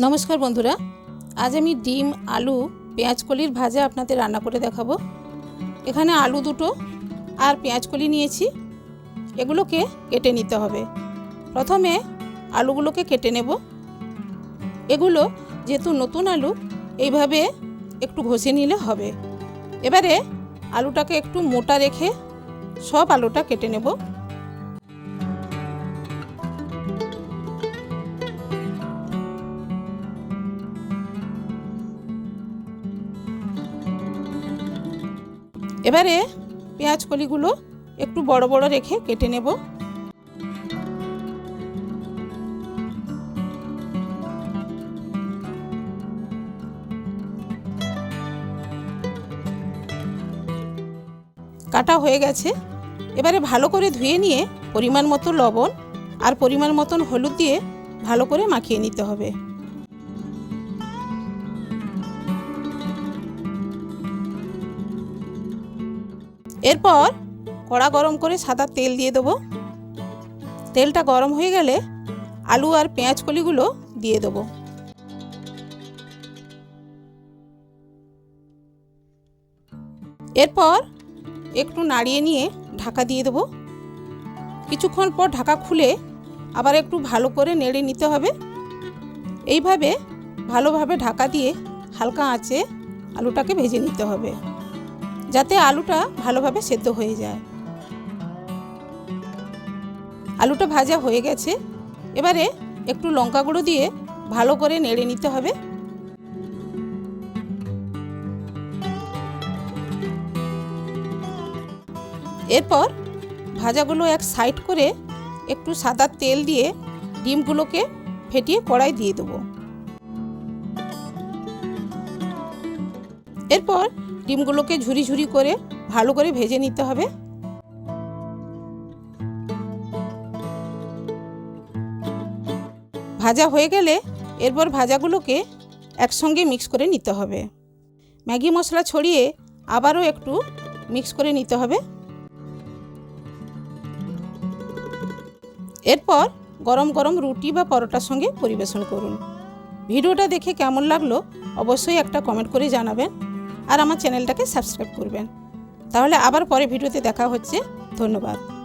নমস্কার বন্ধুরা, আজ আমি ডিম, আলু, পেঁয়াজ কলির ভাজা আপনাদের রান্না করে দেখাবো। এখানে আলু দুটো আর পেঁয়াজ কলি নিয়েছি। এগুলোকে কেটে নিতে হবে। প্রথমে আলুগুলোকে কেটে নেব। এগুলো যেহেতু নতুন আলু, এইভাবে একটু ঘষে নিলে হবে। এবারে আলুটাকে একটু মোটা রেখে সব আলুটা কেটে নেব। এবারে পেঁয়াজ কলিগুলো একটু বড় বড় রেখে কেটে নেব। কাটা হয়ে গেছে। এবারে ভালো করে ধুয়ে নিয়ে পরিমাণ মতো লবণ আর পরিমাণ মতন হলুদ দিয়ে ভালো করে মাখিয়ে নিতে হবে। এরপর কড়া গরম করে সাদা তেল দিয়ে দেবো। তেলটা গরম হয়ে গেলে আলু আর পেঁয়াজ কলিগুলো দিয়ে দেবো। এরপর একটু নাড়িয়ে নিয়ে ঢাকা দিয়ে দেবো। কিছুক্ষণ পর ঢাকা খুলে আবার একটু ভালো করে নেড়ে নিতে হবে। এইভাবে ভালোভাবে ঢাকা দিয়ে হালকা আঁচে আলুটাকে ভেজে নিতে হবে। যাতে আলুটা ভালোভাবে সেদ্ধ হয়ে যায়। আলুটা ভাজা হয়ে গেছে। এবারে একটু লঙ্কা গুঁড়ো দিয়ে ভালো করে নেড়ে নিতে হবে। এরপর ভাজাগুলো এক সাইড করে একটু সাদা তেল দিয়ে ডিমগুলোকে ফেটিয়ে কড়াই দিয়ে দেবো। এরপর ডিমগুলোকে ঝুরি ঝুরি করে ভালো করে ভেজে নিতে হবে। ভাজা হয়ে গেলে এরপর ভাজাগুলোকে একসঙ্গে মিক্স করে নিতে হবে। ম্যাগি মশলা ছড়িয়ে আবারও একটু মিক্স করে নিতে হবে। এরপর গরম গরম রুটি বা পরোটার সঙ্গে পরিবেশন করুন। ভিডিওটা দেখে কেমন লাগল অবশ্যই একটা কমেন্ট করে জানাবেন। আর আমার চ্যানেলটাকে সাবস্ক্রাইব করবেন। তাহলে আবার পরে ভিডিওতে দেখা হচ্ছে। ধন্যবাদ।